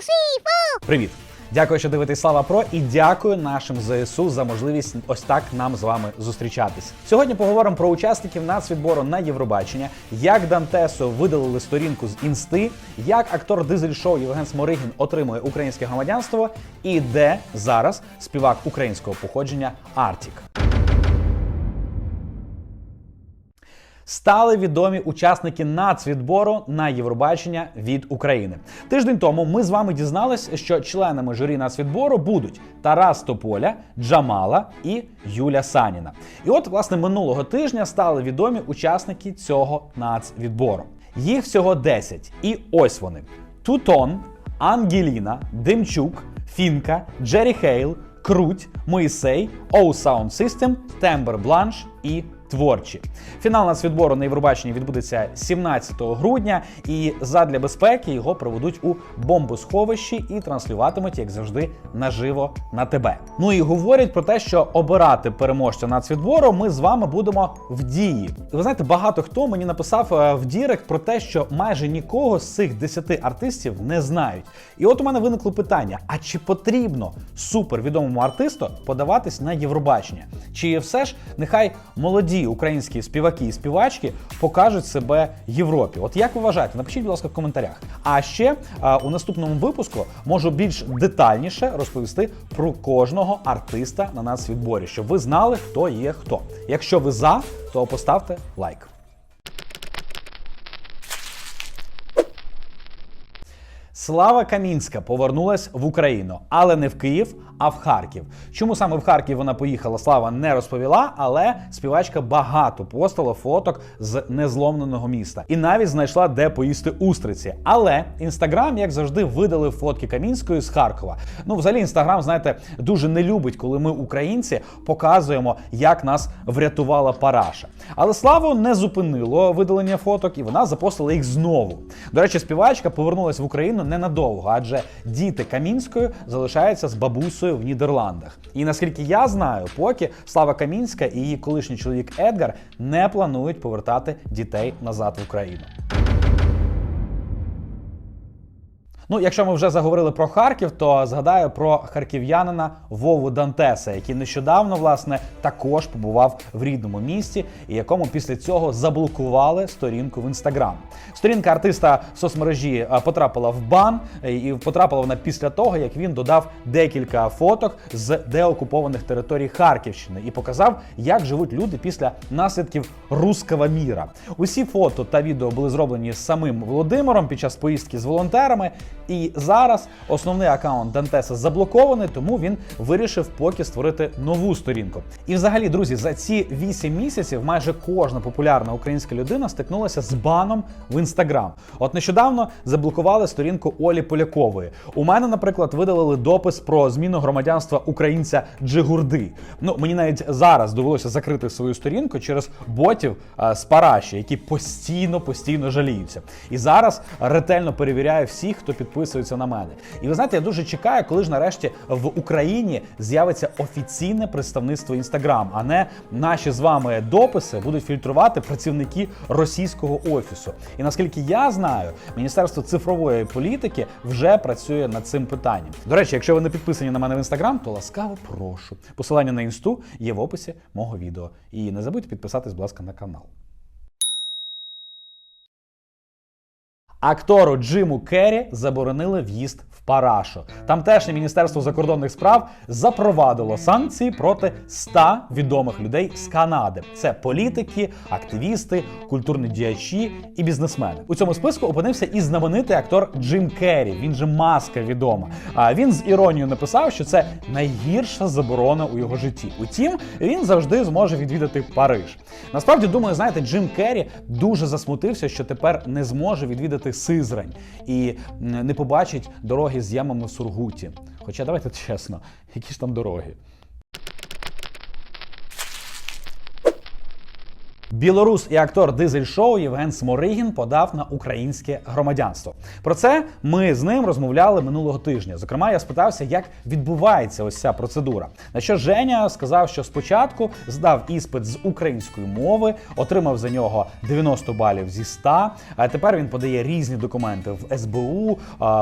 шифу! Привіт! Дякую, що дивитесь Слава Про, і дякую нашим ЗСУ за можливість ось так нам з вами зустрічатись. Сьогодні поговоримо про учасників нацвідбору на Євробачення, як Дантесу видалили сторінку з інсти, як актор дизель-шоу Євген Сморигін отримує українське громадянство, і де зараз співак українського походження Артік. Стали відомі учасники нацвідбору на Євробачення від України. Тиждень тому ми з вами дізналися, що членами журі нацвідбору будуть Тарас Тополя, Джамала і Юля Саніна. І от, власне, минулого тижня стали відомі учасники цього нацвідбору. Їх всього 10. І ось вони: Тутон, Ангеліна, Демчук, Фінка, Джері Хейл, Круть, Моїсей, Оу Sound System, Тембер Бланш і Творчі. Фінал нацвідбору на Євробаченні відбудеться 17 грудня, і задля безпеки його проведуть у бомбосховищі і транслюватимуть, як завжди, наживо на тебе. Ну і говорять про те, що обирати переможця нацвідбору ми з вами будемо в дії. Ви знаєте, багато хто мені написав е, в Дірект про те, що майже нікого з цих 10 артистів не знають. І от у мене виникло питання: а чи потрібно супервідомому артисту подаватись на Євробачення? Чи все ж нехай молоді українські співаки і співачки покажуть себе Європі? От як ви вважаєте? Напишіть, будь ласка, в коментарях. А ще у наступному випуску можу більш детальніше розповісти про кожного артиста на нацвідборі, щоб ви знали, хто є хто. Якщо ви за, то поставте лайк. Слава Камінська повернулась в Україну, але не в Київ, а в Харків. Чому саме в Харків вона поїхала? Слава не розповіла, але співачка багато постала фоток з незломленого міста і навіть знайшла, де поїсти устриці. Але інстаграм, як завжди, видали фотки Камінської з Харкова. Ну, взагалі, інстаграм, знаєте, дуже не любить, коли ми, українці, показуємо, як нас врятувала параша. Але славу не зупинило видалення фоток, і вона запостила їх знову. До речі, співачка повернулася в Україну ненадовго, адже діти Камінської залишаються з бабусею в Нідерландах. І наскільки я знаю, поки Слава Камінська і її колишній чоловік Едгар не планують повертати дітей назад в Україну. Ну, якщо ми вже заговорили про Харків, то згадаю про харків'янина Вову Дантеса, який нещодавно власне також побував в рідному місті, і якому після цього заблокували сторінку в інстаграм. Сторінка артиста в соцмережі потрапила в бан, е, і потрапила вона після того, як він додав декілька фоток з деокупованих територій Харківщини і показав, як живуть люди після наслідків руского міра. Усі фото та відео були зроблені самим Володимиром під час поїздки з волонтерами. І зараз основний аккаунт Дантеса заблокований, тому він вирішив поки створити нову сторінку. І взагалі, друзі, за ці 8 місяців майже кожна популярна українська людина стикнулася з баном в інстаграм. От нещодавно заблокували сторінку Олі Полякової. У мене, наприклад, видалили допис про зміну громадянства українця Джигурди. Ну мені навіть зараз довелося закрити свою сторінку через ботів а, з Параші, які постійно постійно жаліються. І зараз ретельно перевіряю всіх, хто підписується на мене. І ви знаєте, я дуже чекаю, коли ж нарешті в Україні з'явиться офіційне представництво Інстаграм, а не наші з вами дописи будуть фільтрувати працівники російського офісу. І наскільки я знаю, Міністерство цифрової політики вже працює над цим питанням. До речі, якщо ви не підписані на мене в інстаграм, то ласкаво прошу. Посилання на інсту є в описі мого відео. І не забудьте підписатись, будь ласка, на канал. Актору Джиму Керрі заборонили в'їзд в Парашу. Тамтешнє міністерство закордонних справ запровадило санкції проти 100 відомих людей з Канади. Це політики, активісти, культурні діячі і бізнесмени. У цьому списку опинився і знаменитий актор Джим Керрі. Він же маска відома. А він з іронією написав, що це найгірша заборона у його житті. Утім, він завжди зможе відвідати Париж. Насправді думаю, знаєте, Джим Керрі дуже засмутився, що тепер не зможе відвідати Сизрань і не побачить дороги з ямами в Сургуті. Хоча давайте чесно, які ж там дороги. Білорус і актор дизель-шоу Євген Сморигін подав на українське громадянство. Про це ми з ним розмовляли минулого тижня. Зокрема, я спитався, як відбувається ось ця процедура. На що Женя сказав, що спочатку здав іспит з української мови, отримав за нього 90 балів зі 100, А тепер він подає різні документи в СБУ,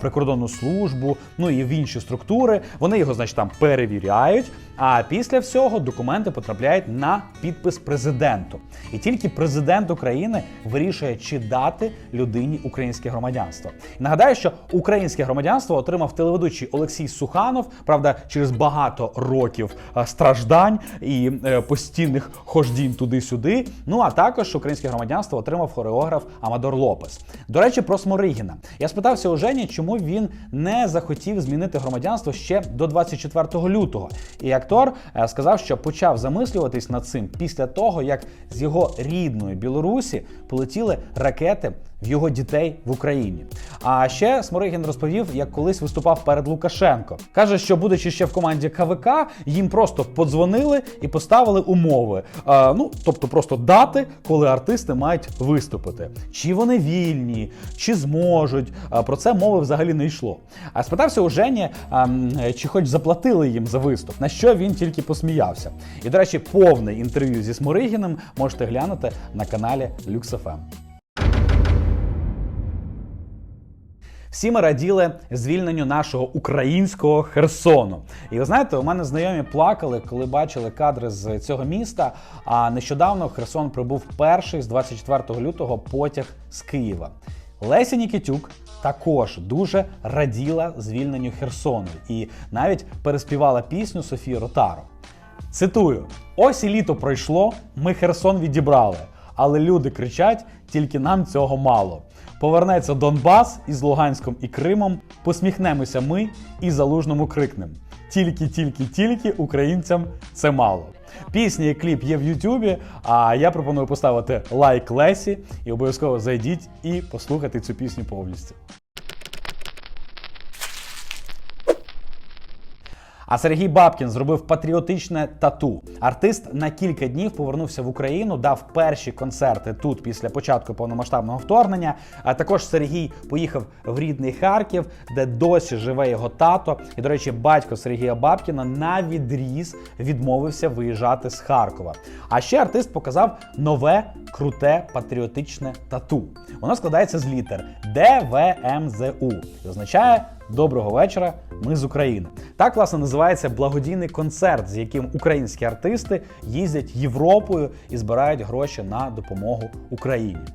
прикордонну службу, ну і в інші структури. Вони його, значить, там перевіряють. А після всього документи потрапляють на підпис президенту. І тільки президент України вирішує, чи дати людині українське громадянство. Нагадаю, що українське громадянство отримав телеведучий Олексій Суханов, правда, через багато років е, страждань і е, постійних хождінь туди-сюди. Ну а також українське громадянство отримав хореограф Амадор Лопес. До речі, про Сморигіна. Я спитався у Жені, чому він не захотів змінити громадянство ще до 24 лютого. І актор е, сказав, що почав замислюватись над цим після того, як з його рідної Білорусі полетіли ракети в його дітей в Україні. А ще Сморигін розповів, як колись виступав перед Лукашенко. Каже, що будучи ще в команді КВК, їм просто подзвонили і поставили умови. А, ну тобто, просто дати, коли артисти мають виступити. Чи вони вільні, чи зможуть. А, про це мови взагалі не йшло. А спитався у Жені, а, чи хоч заплатили їм за виступ, на що він тільки посміявся. І, до речі, повне інтерв'ю зі Сморигіним можете глянути на каналі LuxFM. Всі ми раділи звільненню нашого українського Херсону. І ви знаєте, у мене знайомі плакали, коли бачили кадри з цього міста. А нещодавно в Херсон прибув перший з 24 лютого потяг з Києва. Леся Нікітюк також дуже раділа звільненню Херсону і навіть переспівала пісню Софії Ротаро. Цитую: ось і літо пройшло, ми Херсон відібрали, але люди кричать, тільки нам цього мало. Повернеться Донбас із Луганськом і Кримом, посміхнемося ми і залужному крикнем. Тільки, тільки, тільки українцям це мало. Пісні і кліп є в Ютубі. А я пропоную поставити лайк Лесі і обов'язково зайдіть і послухати цю пісню повністю. А Сергій Бабкін зробив патріотичне тату. Артист на кілька днів повернувся в Україну, дав перші концерти тут після початку повномасштабного вторгнення. А також Сергій поїхав в рідний Харків, де досі живе його тато. І, до речі, батько Сергія Бабкіна на відріз відмовився виїжджати з Харкова. А ще артист показав нове круте патріотичне тату. Воно складається з літер ДВМЗУ і означає Доброго вечора, ми з України. Так власне називається благодійний концерт, з яким українські артисти їздять Європою і збирають гроші на допомогу Україні.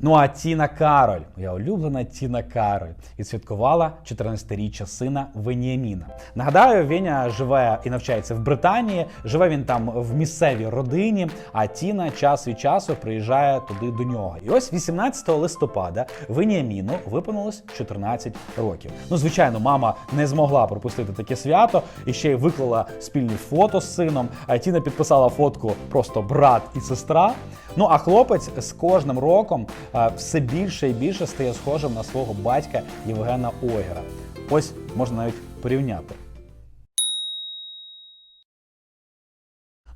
Ну а Тіна Кароль, моя улюблена Тіна Кароль, відсвяткувала 14-річчя сина Веніаміна. Нагадаю, Веня живе і навчається в Британії. Живе він там в місцевій родині. А Тіна час від часу приїжджає туди до нього. І ось 18 листопада Веніаміну виповнилось 14 років. Ну, звичайно, мама не змогла пропустити таке свято і ще й виклала спільні фото з сином. А Тіна підписала фотку просто брат і сестра. Ну а хлопець з кожним роком е, все більше і більше стає схожим на свого батька Євгена Ойгера. Ось можна навіть порівняти.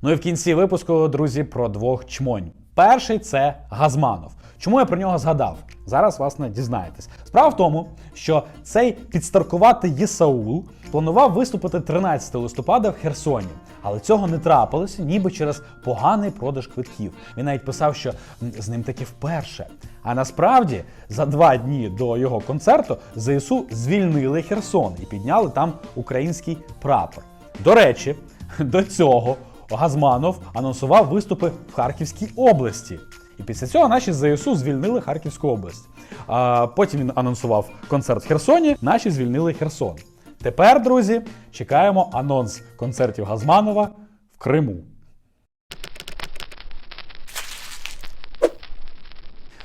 Ну і в кінці випуску, друзі, про двох чмонь. Перший це Газманов. Чому я про нього згадав? Зараз, власне, дізнаєтесь. Справа в тому, що цей підстаркуватий Єсаул планував виступити 13 листопада в Херсоні, але цього не трапилося, ніби через поганий продаж квитків. Він навіть писав, що з ним таки вперше. А насправді за два дні до його концерту ЗСУ звільнили Херсон і підняли там український прапор. До речі, до цього Газманов анонсував виступи в Харківській області. І після цього наші ЗСУ звільнили Харківську область. А потім він анонсував концерт в Херсоні. Наші звільнили Херсон. Тепер, друзі, чекаємо анонс концертів Газманова в Криму.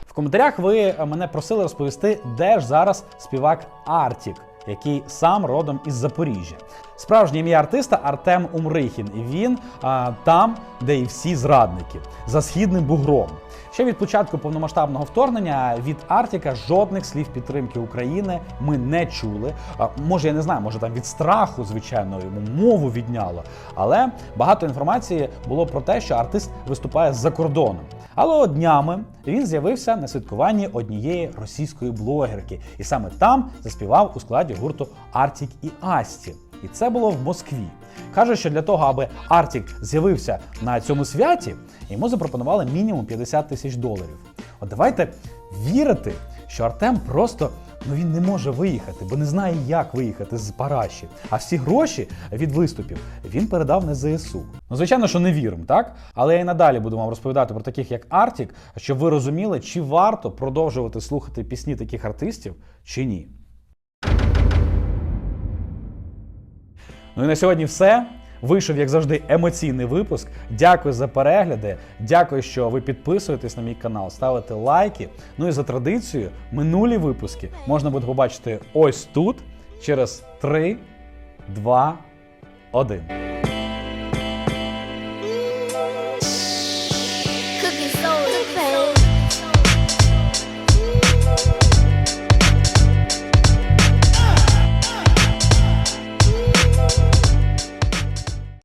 В коментарях ви мене просили розповісти, де ж зараз співак Артік, який сам родом із Запоріжжя. Справжнє ім'я артиста Артем Умрихін, і він а, там, де і всі зрадники, за східним бугром. Ще від початку повномасштабного вторгнення від Артіка жодних слів підтримки України ми не чули. А, може, я не знаю, може там від страху, звичайно, йому мову відняло. Але багато інформації було про те, що артист виступає за кордоном. Але днями він з'явився на святкуванні однієї російської блогерки, і саме там заспівав у складі гурту Артік і Асті. І це було в Москві. Каже, що для того, аби Артік з'явився на цьому святі, йому запропонували мінімум 50 тисяч доларів. От давайте вірити, що Артем просто ну він не може виїхати, бо не знає, як виїхати з Параші. А всі гроші від виступів він передав на ЗСУ. Ну, звичайно, що не віримо, так? Але я і надалі буду вам розповідати про таких, як Артік, щоб ви розуміли, чи варто продовжувати слухати пісні таких артистів, чи ні. Ну і на сьогодні все. Вийшов, як завжди, емоційний випуск. Дякую за перегляди. Дякую, що ви підписуєтесь на мій канал, ставите лайки. Ну і за традицією, минулі випуски можна буде побачити ось тут через 3, 2, 1.